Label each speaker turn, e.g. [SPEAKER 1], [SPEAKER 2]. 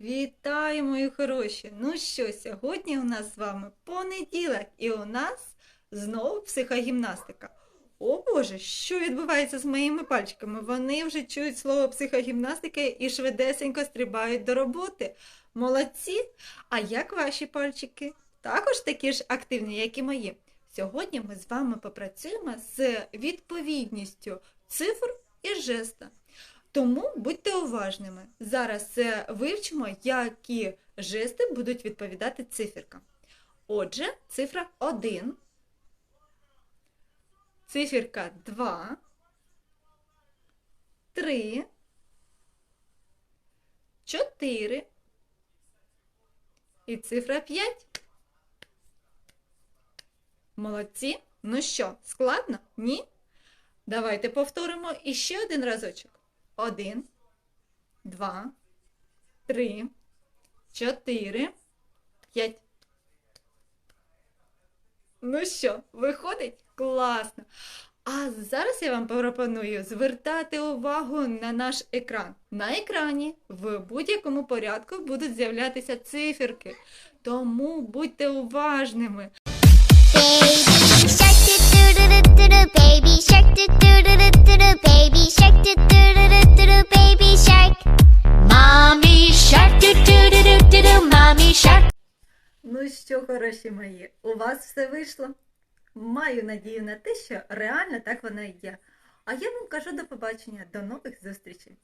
[SPEAKER 1] Вітаю, мої хороші! Ну що, сьогодні у нас з вами понеділок, і у нас знову психогімнастика. О Боже, що відбувається з моїми пальчиками? Вони вже чують слово психогімнастика і швидесенько стрибають до роботи. Молодці! А як ваші пальчики? Також такі ж активні, як і мої. Сьогодні ми з вами попрацюємо з відповідністю цифр і жеста. Тому будьте уважними. Зараз вивчимо, які жести будуть відповідати циферкам. Отже, цифра 1, циферка 2, 3, 4 і цифра 5. Молодці. Ну що, складно? Ні? Давайте повторимо іще один разочок. Один, два, три, чотири, п'ять. Ну що, виходить? Класно. А зараз я вам пропоную звертати увагу на наш екран. На екрані в будь-якому порядку будуть з'являтися циферки. Тому будьте уважними. Ну що, хороші мої, у вас все вийшло? Маю надію на те, що реально так воно і є. А я вам кажу до побачення, до нових зустрічей!